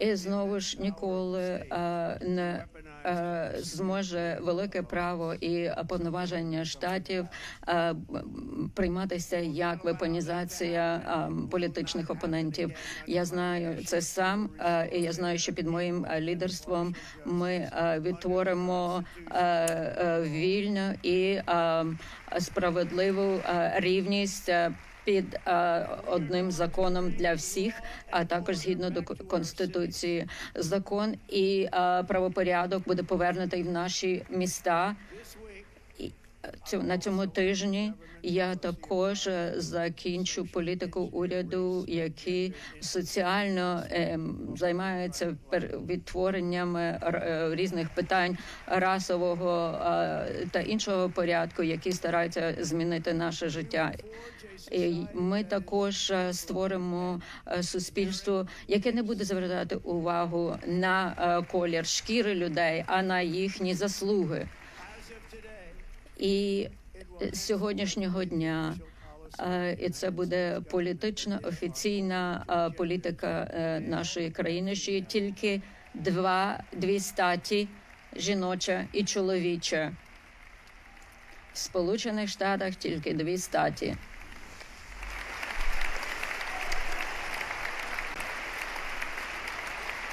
і знову ж ніколи е, не е, зможе велике право і повноваження штатів е, прийматися як вепонізація політичних опонентів. Я знаю це сам, і я знаю, що під моїм лідерством ми відтворимо вільну і справедливу рівність. Під е, одним законом для всіх, а також згідно до конституції, закон і е, правопорядок буде повернутий в наші міста. На цьому тижні я також е, закінчу політику уряду, який соціально ем, займається відтворенням е, е, різних питань расового та іншого порядку, які стараються змінити наше життя. Ми також створимо суспільство, яке не буде звертати увагу на колір шкіри людей, а на їхні заслуги. І з сьогоднішнього дня е, і це буде політична офіційна е, політика е, нашої країни, що є тільки два дві статі жіноча і чоловіча. В Сполучених Штатах тільки дві статі.